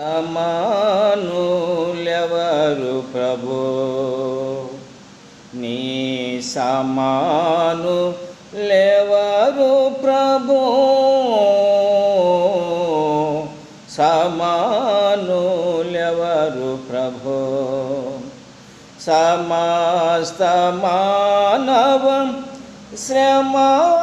సమానులెవరు ప్రభు నీ సమాను లేవరు ప్రభు. సమానులెవరు ప్రభు సమస్త మానవం శ్రమానుభవమునా.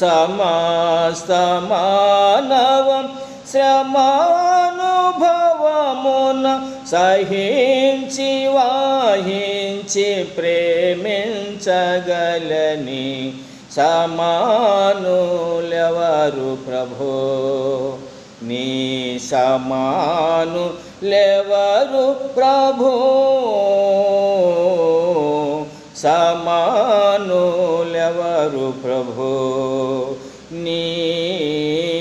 సమస్తమానవం శ్రమానుభవమున సహించి వాహించి ప్రేమించగలని సమానులెవరు ప్రభో? నీ సమాను లెవరు ప్రభో? సమానులెవరు ప్రభు? నీ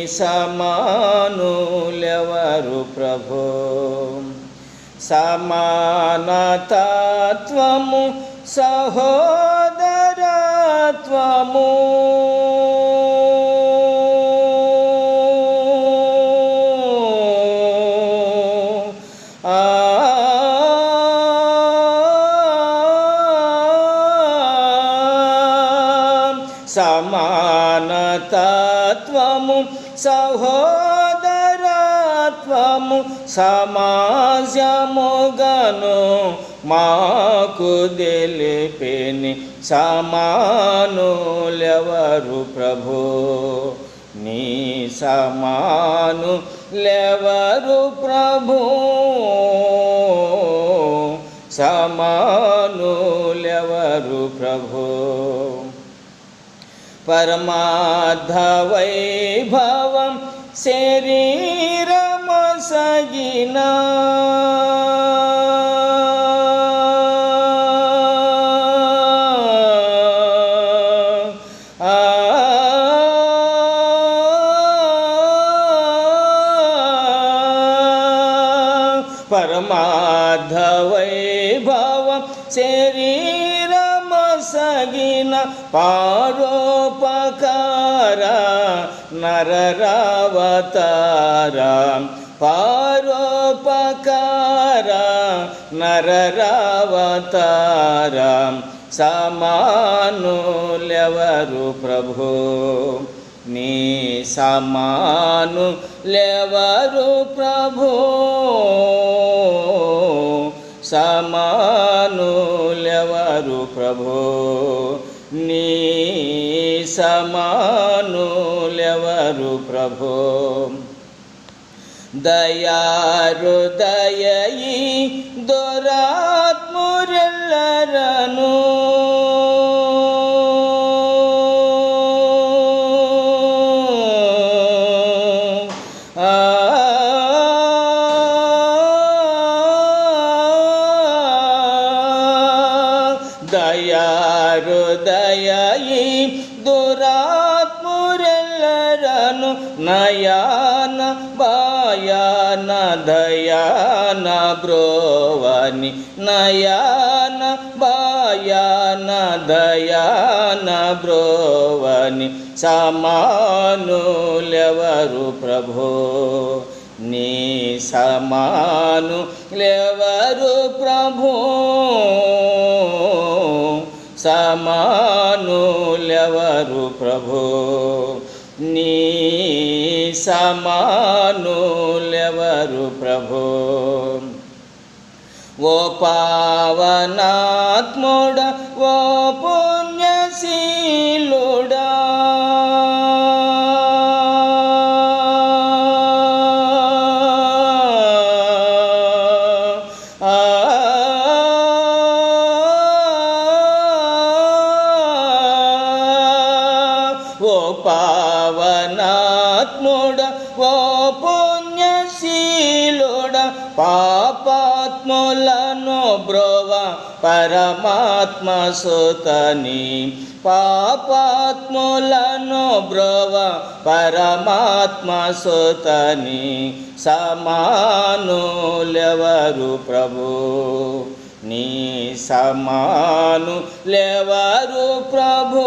సమానులెవరు ప్రభు? సమానతత్వము సహోదరత్వము సమానతత్వము సహోదరత్వము సమాజముగను మాకు తెలిపిని సమానులెవరు ప్రభు? నీ సమాను లెవరు ప్రభు? సమానులెవరు ప్రభు? పరమార్థ వైభవం శరీరమసగిన. ఆ. పరమార్థ వైభవం పారోపకార నరరావతార. పారోపకార నరరావతార. సమానులెవరు ప్రభు? నీ సమాను లెవరు ప్రభు? సమానులెవరు ప్రభు? నీ సమానులెవరు ప్రభు? దయారుదయీ దొరాత్మురెల్లరను. ఆ దయయి దురాత్మురెల్లరను నయాన బాయాన దయాన బ్రోవని నయాన బాయాన దయాన బ్రోవని సమానులెవరు ప్రభో? నీ సమాను లెవరు ప్రభు? సమానులెవరు ప్రభు? నీ సమానులెవరు ప్రభు? ఓ పావనాత్ముడ ఓ పో ఓ పావనాత్ముడ ఓ పుణ్యశీలుడ పాపాత్ములను బ్రోవ పరమాత్మ సుతని. పాపాత్ములను బ్రోవ పరమాత్మ సుతని. సమానులెవరు ప్రభు? నీ సమాను లేవరు ప్రభు?